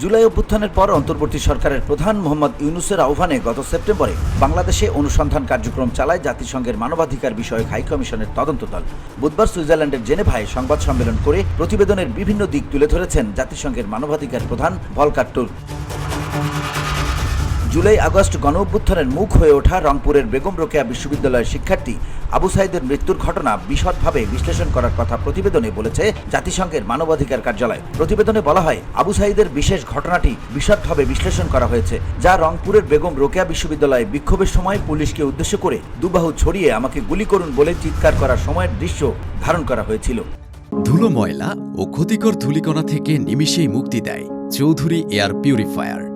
জুলাই অভ্যুত্থানের পর অন্তর্বর্তী সরকারের প্রধান মোহাম্মদ ইউনুসের আহ্বানে গত সেপ্টেম্বরে বাংলাদেশে অনুসন্ধান কার্যক্রম চালায় জাতিসংঘের মানবাধিকার বিষয়ক হাইকমিশনের তদন্ত দল। বুধবার সুইজারল্যান্ডের জেনেভায় সংবাদ সম্মেলন করে প্রতিবেদনের বিভিন্ন দিক তুলে ধরেছেন জাতিসংঘের মানবাধিকার প্রধান ভলকার টুর জুলাই আগস্ট গণ অভ্যুত্থানের মুখ হয়ে ওঠা রংপুরের বেগম রোকেয়া বিশ্ববিদ্যালয়ের শিক্ষার্থী আবু সাইদের মৃত্যুর ঘটনা বিশদভাবে বিশ্লেষণ করার কথা প্রতিবেদনে বলেছে জাতিসংঘের মানবাধিকার কার্যালয়। প্রতিবেদনে বলা হয়, আবু সাইদের বিশেষ ঘটনাটি বিশদভাবে বিশ্লেষণ করা হয়েছে, যা রংপুরের বেগম রোকেয়া বিশ্ববিদ্যালয়ে বিক্ষোভের সময় পুলিশকে উদ্দেশ্য করে দুবাহু ছড়িয়ে আমাকে গুলি করুন বলে চিৎকার করার সময়ের দৃশ্য ধারণ করা হয়েছিল। ধুলো ময়লা ও ক্ষতিকর ধূলিকণা থেকে নিমিষেই মুক্তি দেয় Chowdhury air purifier.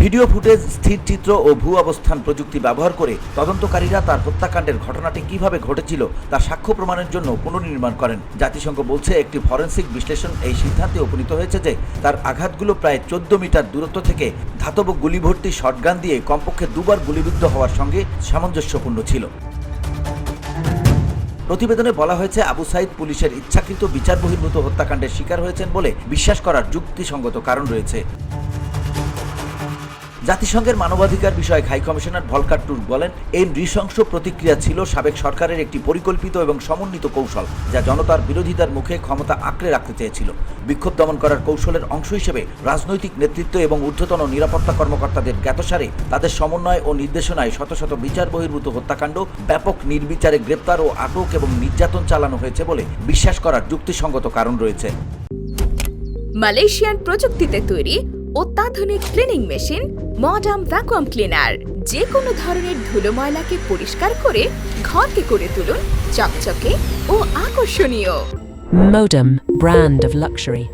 Video footage, স্থির চিত্র ও ভূ অবস্থান প্রযুক্তি ব্যবহার করে তদন্তকারীরা তার হত্যাকাণ্ডের ঘটনাটি কীভাবে ঘটেছিল তা সাক্ষ্য প্রমাণের জন্য পুনর্নির্মাণ করেন। জাতিসংঘ বলছে, একটি ফরেন্সিক বিশ্লেষণ এই সিদ্ধান্তে উপনীত হয়েছে যে, তার আঘাতগুলো প্রায় চোদ্দ মিটার দূরত্ব থেকে ধাতব গুলিভর্তি শটগান দিয়ে কমপক্ষে দুবার গুলিবিদ্ধ হওয়ার সঙ্গে সামঞ্জস্যপূর্ণ ছিল। প্রতিবেদনে বলা হয়েছে, আবু সাইদ পুলিশের ইচ্ছাকৃত বিচার বহির্ভূত হত্যাকাণ্ডের শিকার হয়েছেন বলে বিশ্বাস করার যুক্তিসঙ্গত কারণ রয়েছে। জাতিসংঘের মানবাধিকার বিষয়ক হাই কমিশনার ভলকার টুর বলেন, এই নৃশংস প্রতিক্রিয়া ছিল সাবেক সরকারের একটি পরিকল্পিত এবং সমন্বিত কৌশল, যা জনতার বিরোধিতার মুখে ক্ষমতা আঁকড়ে রাখতে চেয়েছিল। বিক্ষোভ দমন করার কৌশলের অংশ হিসেবে রাজনৈতিক নেতৃত্ব এবং ঊর্ধ্বতন নিরাপত্তা কর্মকর্তাদের জ্ঞাতসারে, তাদের সমন্বয় ও নির্দেশনায় শত শত বিচার বহির্ভূত হত্যাকাণ্ড, ব্যাপক নির্বিচারে গ্রেপ্তার ও আটক এবং নির্যাতন চালানো হয়েছে বলে বিশ্বাস করার যুক্তিসঙ্গত কারণ রয়েছে। মালয়েশিয়ান প্রযুক্তিতে তৈরি অত্যাধুনিক cleaning machine modern vacuum cleaner যে কোনো ধরনের ধুলো ময়লাকে পরিষ্কার করে ঘরকে করে তুলুন চকচকে ও আকর্ষণীয়। Modem, brand of luxury.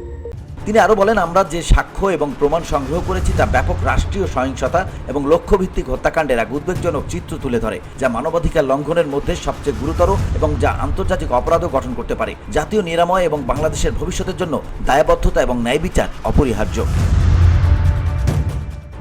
তিনি আরও বলেন আমরা যে সাক্ষ্য এবং প্রমাণ সংগ্রহ করেছি তা ব্যাপক রাষ্ট্রীয় সহিংসতা এবং লক্ষ্যভিত্তিক হত্যাকাণ্ডের এক উদ্বেগজনক চিত্র তুলে ধরে যা মানবাধিকার লঙ্ঘনের মধ্যে সবচেয়ে গুরুতর এবং যা আন্তর্জাতিক অপরাধও গঠন করতে পারে। জাতীয় নিরাময় এবং বাংলাদেশের ভবিষ্যতের জন্য দায়বদ্ধতা এবং ন্যায় বিচার অপরিহার্য।